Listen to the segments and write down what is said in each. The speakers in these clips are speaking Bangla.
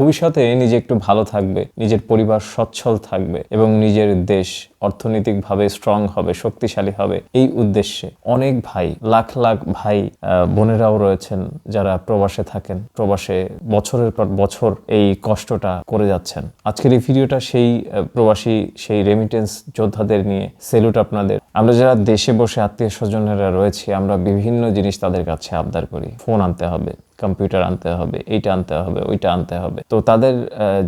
ভবিষ্যতে নিজে একটু ভালো থাকবে, নিজের পরিবার সচ্ছল থাকবে এবং নিজের দেশ অর্থনৈতিকভাবে স্ট্রং হবে, শক্তিশালী হবে। এই উদ্দেশ্যে অনেক ভাই, লাখ লাখ ভাই বোনেরাও রয়েছেন যারা প্রবাসে থাকেন, প্রবাসে বছরের পর বছর এই কষ্টটা করে যাচ্ছেন। আজকের এই ভিডিওটা সেই প্রবাসী, সেই রেমিটেন্স যোদ্ধাদের নিয়ে। সেলুট আপনাদের। আমরা যারা দেশে বসে আত্মীয় স্বজনেরা রয়েছি, আমরা বিভিন্ন জিনিস তাদের কাছে আবদার করি। ফোন আনতে হবে। কম্পিউটার আনতে হবে, এইটা আনতে হবে, ওইটা আনতে হবে। তো তাদের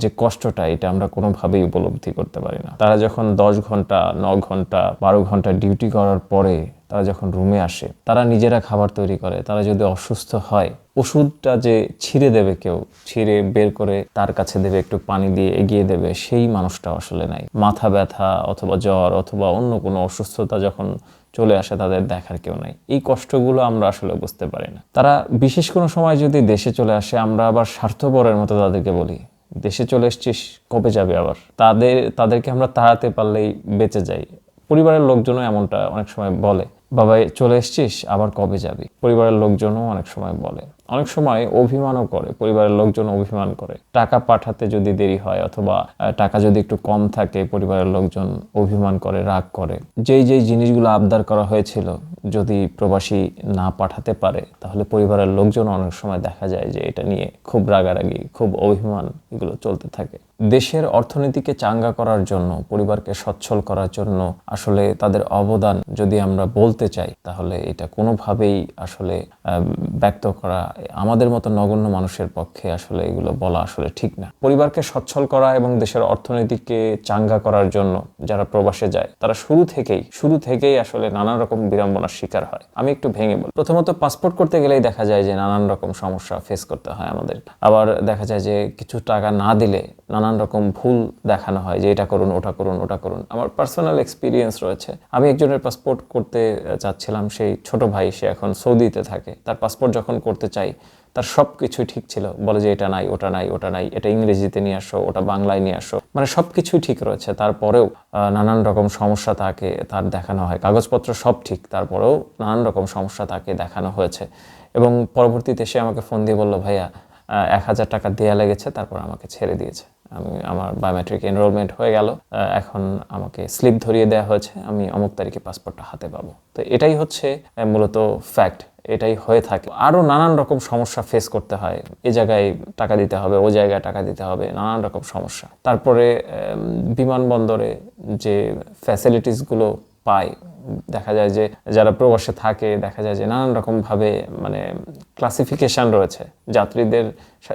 যে কষ্টটা, এটা আমরা কোনোভাবেই উপলব্ধি করতে পারি না। তারা যখন দশ ঘণ্টা, ন ঘণ্টা, বারো ঘণ্টা ডিউটি করার পরে তারা যখন রুমে আসে, তারা নিজেরা খাবার তৈরি করে, তারা যদি অসুস্থ হয়, ওষুধটা যে ছিঁড়ে দেবে কেউ, ছিঁড়ে বের করে তার কাছে দেবে, একটু পানি দিয়ে এগিয়ে দেবে, সেই মানুষটা আসলে নাই। মাথা ব্যথা অথবা জ্বর অথবা অন্য কোনো অসুস্থতা যখন চলে আসে, তাদের দেখার কেউ নাই। এই কষ্টগুলো আমরা আসলে বুঝতে পারি না। তারা বিশেষ কোনো সময় যদি দেশে চলে আসে, আমরা আবার স্বার্থপরের মতো তাদেরকে বলি। দেশে চলে এসছিস, কবে যাবে আবার? তাদের, তাদেরকে আমরা তাড়াতে পারলেই বেঁচে যাই। পরিবারের লোকজনও এমনটা অনেক সময় বলে। বাবা চলে এসছিস? আবার কবে যাবি? পরিবারের লোকজনও অনেক সময় বলে। অনেক সময় অভিমানও করে, পরিবারের লোকজন অভিমান করে। টাকা পাঠাতে যদি দেরি হয় অথবা টাকা যদি একটু কম থাকে, পরিবারের লোকজন অভিমান করে, রাগ করে। যেই যেই জিনিসগুলো আবদার করা হয়েছিল, যদি প্রবাসী না পাঠাতে পারে, তাহলে পরিবারের লোকজন অনেক সময় দেখা যায় যে এটা নিয়ে খুব রাগারাগি, খুব অভিমান এগুলো চলতে থাকে। দেশের অর্থনীতিকে চাঙ্গা করার জন্য, পরিবারকে সচ্ছল করার জন্য আসলে তাদের অবদান যদি আমরা বলতে চাই, তাহলে এটা কোনোভাবেই আসলে ব্যক্ত করা আমাদের মতো নগণ্য মানুষের পক্ষে আসলে এগুলো বলা আসলে ঠিক না। পরিবারকে সচ্ছল করা এবং দেশের অর্থনীতিকে চাঙ্গা করার জন্য যারা প্রবাসে যায়, তারা শুরু থেকেই শুরু থেকেই আসলে নানান রকম বিড়ম্বনার শিকার হয়। আমি একটু ভেঙে বলি। প্রথমত পাসপোর্ট করতে গেলেই দেখা যায় যে নানান রকম সমস্যা ফেস করতে হয় আমাদের। আবার দেখা যায় যে কিছু টাকা না দিলে নানান রকম ভুল দেখানো হয় যে এটা করুন, ওটা করুন ওটা করুন। আমার পার্সোনাল এক্সপিরিয়েন্স রয়েছে। আমি একজনের পাসপোর্ট করতে চাচ্ছিলাম, সেই ছোট ভাই সে এখন সৌদিতে থাকে। তার পাসপোর্ট যখন করতে চাই তার সব কিছুই ঠিক ছিল। বলে যে এটা নাই, ওটা নাই ওটা নাই, এটা ইংরেজিতে নিয়ে আসো, ওটা বাংলায় নিয়ে আসো। মানে সব কিছুই ঠিক রয়েছে। তারপরেও নানান রকম সমস্যা তাকে তার দেখানো হয়। কাগজপত্র সব ঠিক, তারপরেও নানান রকম সমস্যা তাকে দেখানো হয়েছে। এবং পরবর্তীতে সে আমাকে ফোন দিয়ে বলল, ভাইয়া এক হাজার টাকা দেয়া লেগেছে, তারপর আমাকে ছেড়ে দিয়েছে। আমি আমার বায়োমেট্রিক এনরোলমেন্ট হয়ে গেল এখন আমাকে স্লিপ ধরিয়ে দেওয়া হয়েছে। আমি অমুক তারিখে পাসপোর্টটা হাতে পাবো। তো এটাই হচ্ছে মূলত ফ্যাক্ট এটাই হয়ে থাকে। আরও নানান রকম সমস্যা ফেস করতে হয়। এ জায়গায় টাকা দিতে হবে, ও জায়গায় টাকা দিতে হবে, নানান রকম সমস্যা। তারপরে বিমানবন্দরে যে ফ্যাসিলিটিসগুলো পায় দেখা যায় যে যারা প্রবাসে থাকে, দেখা যায় যে নানান রকমভাবে মানে ক্লাসিফিকেশন রয়েছে। যাত্রীদের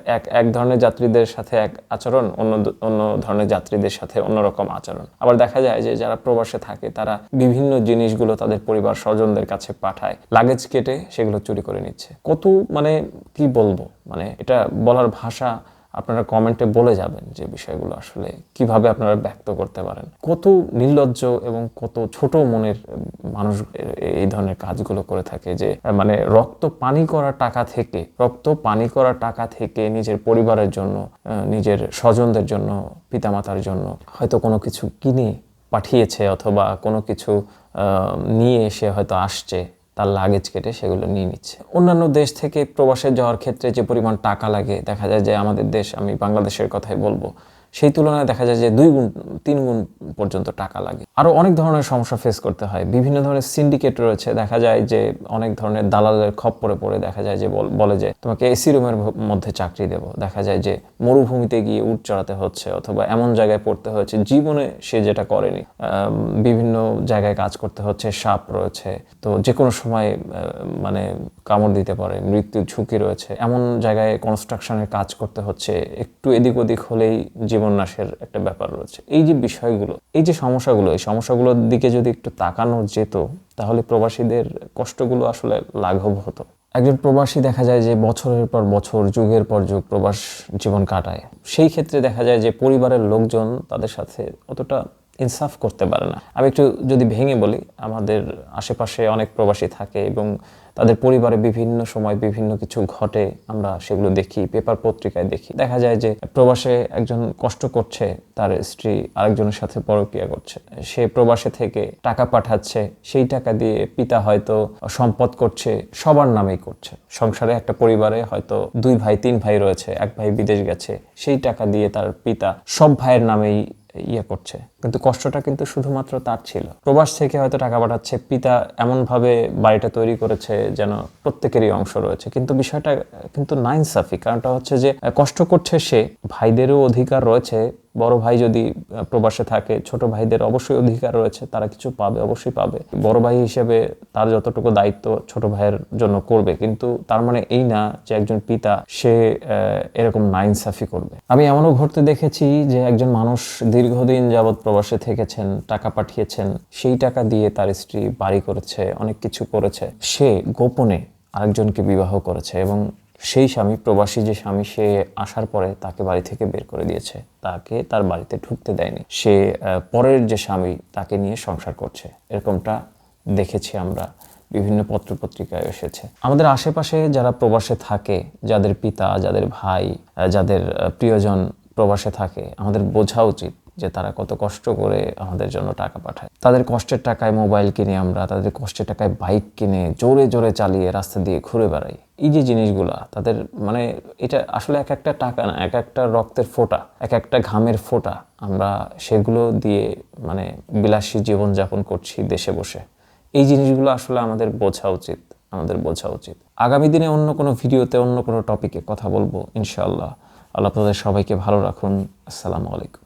এক এক ধরনের যাত্রীদের সাথে এক আচরণ, অন্য অন্য ধরনের যাত্রীদের সাথে অন্যরকম আচরণ। আবার দেখা যায় যে যারা প্রবাসে থাকে, তারা বিভিন্ন জিনিসগুলো তাদের পরিবার স্বজনদের কাছে পাঠায় লাগেজ কেটে সেগুলো চুরি করে নিচ্ছে। কত মানে কি বলব? মানে এটা বলার ভাষা আপনারা কমেন্টে বলে যাবেন যে বিষয়গুলো আসলে কীভাবে আপনারা ব্যক্ত করতে পারেন। কত নির্লজ্জ এবং কত ছোট মনের মানুষ এই ধরনের কাজগুলো করে থাকে যে মানে রক্ত পানি করা টাকা থেকে, রক্ত পানি করা টাকা থেকে নিজের পরিবারের জন্য নিজের স্বজনদের জন্য, পিতামাতার জন্য হয়তো কোনো কিছু কিনে পাঠিয়েছে অথবা কোনো কিছু নিয়ে এসে হয়তো আসছে। তার লাগেজ কেটে সেগুলো নিয়ে নিচ্ছে। অন্যান্য দেশ থেকে প্রবাসে যাওয়ার ক্ষেত্রে যে পরিমাণ টাকা লাগে, দেখা যায় যে আমাদের দেশ, আমি বাংলাদেশের কথাই বলব সেই তুলনায় দেখা যায় যে দুই গুণ, তিন গুণ পর্যন্ত টাকা লাগে। আরও অনেক ধরনের সমস্যা ফেস করতে হয়। বিভিন্ন ধরনের সিন্ডিকেট রয়েছে। দেখা যায় যে অনেক ধরনের দালালের খপ্পরে পড়ে দেখা যায় যে বলে যে তোমাকে এসি রুমের মধ্যে চাকরি দেব। দেখা যায় যে মরুভূমিতে গিয়ে উট চড়াতে হচ্ছে অথবা এমন জায়গায় পড়তে হয়েছে, জীবনে সে যেটা করেনি। বিভিন্ন জায়গায় কাজ করতে হচ্ছে, সাপ রয়েছে। তো যে কোনো সময় মানে কামড় দিতে পারে, মৃত্যুর ঝুঁকি রয়েছে। এমন জায়গায় কনস্ট্রাকশনের কাজ করতে হচ্ছে। একটু এদিক ওদিক হলেই জীবন নাশের একটা ব্যাপার রয়েছে। এই যে বিষয়গুলো, এই যে সমস্যাগুলো, এই সমস্যাগুলোর দিকে যদি একটু তাকানো যেত, তাহলে প্রবাসীদের কষ্টগুলো আসলে লাঘব হতো। একজন প্রবাসী দেখা যায় যে বছরের পর বছর, যুগের পর যুগ প্রবাস জীবন কাটায়। সেই ক্ষেত্রে দেখা যায় যে পরিবারের লোকজন তাদের সাথে অতটা ইনসাফ করতে পারে না। আমি একটু যদি ভেঙে বলি, আমাদের আশেপাশে অনেক প্রবাসী থাকে এবং তাদের পরিবারে বিভিন্ন সময় বিভিন্ন কিছু ঘটে, আমরা সেগুলো দেখি, পেপার পত্রিকায় দেখি। দেখা যায় যে প্রবাসে একজন কষ্ট করছে, তার স্ত্রী আরেকজনের সাথে পরকিয়া করছে। সে প্রবাসে থেকে টাকা পাঠাচ্ছে, সেই টাকা দিয়ে পিতা হয়তো সম্পদ করছে, সবার নামেই করছে। সংসারে একটা পরিবারে হয়তো দুই ভাই, তিন ভাই রয়েছে, এক ভাই বিদেশ গেছে, সেই টাকা দিয়ে তার পিতা সব ভাইয়ের নামেই ইয়ে করছে। কিন্তু কষ্টটা কিন্তু শুধুমাত্র তার ছিল। প্রবাস থেকে হয়তো টাকা পাঠাচ্ছে, পিতা এমনভাবে বাড়িটা তৈরি করেছে যেন প্রত্যেকেরই অংশ রয়েছে। কিন্তু বিষয়টা কিন্তু নাইনসাফি, কারণটা হচ্ছে যে কষ্ট করছে সে, ভাইদেরও অধিকার রয়েছে বড় ভাই যদি প্রবাসে থাকে, ছোট ভাইদের অবশ্যই অধিকার রয়েছে, তারা কিছু পাবে, অবশ্যই পাবে। বড় ভাই হিসেবে তার যতটুকু দায়িত্ব ছোট ভাইয়ের জন্য করবে, কিন্তু তার মানে এই না যে একজন পিতা, সে এরকম নাইনসাফি করবে। আমি এমনও ঘটতে দেখেছি যে একজন মানুষ দীর্ঘদিন যাবৎ প্রবাসে থেকেছেন, টাকা পাঠিয়েছেন, সেই টাকা দিয়ে তার স্ত্রী বাড়ি করেছে, অনেক কিছু করেছে। সে গোপনে আরেকজনকে বিবাহ করেছে এবং সেই স্বামী, প্রবাসী যে স্বামী, সে আসার পরে তাকে বাড়ি থেকে বের করে দিয়েছে। তাকে তার বাড়িতে ঢুকতে দেয়নি। সে পরের যে স্বামী, তাকে নিয়ে সংসার করছে। এরকমটা দেখেছি আমরা। বিভিন্ন পত্রপত্রিকায় এসেছে। আমাদের আশেপাশে যারা প্রবাসে থাকে, যাদের পিতা, যাদের ভাই যাদের প্রিয়জন প্রবাসে থাকে, আমাদের বোঝা উচিত যে তারা কত কষ্ট করে আমাদের জন্য টাকা পাঠায়। তাদের কষ্টের টাকায় মোবাইল কিনে আমরা, তাদের কষ্টের টাকায় বাইক কিনে জোরে জোরে চালিয়ে রাস্তা দিয়ে ঘুরে বেড়াই। এই যে জিনিসগুলো, তাদের মানে এটা আসলে এক একটা টাকা না, এক একটা রক্তের ফোঁটা, এক একটা ঘামের ফোঁটা আমরা সেগুলো দিয়ে মানে বিলাসী জীবনযাপন করছি দেশে বসে। এই জিনিসগুলো আসলে আমাদের বোঝা উচিত, আমাদের বোঝা উচিত। আগামী দিনে অন্য কোনো ভিডিওতে, অন্য কোনো টপিকে কথা বলব, ইনশাআল্লাহ। আল্লাহ আপনাদের সবাইকে ভালো রাখুন। আসসালামু আলাইকুম।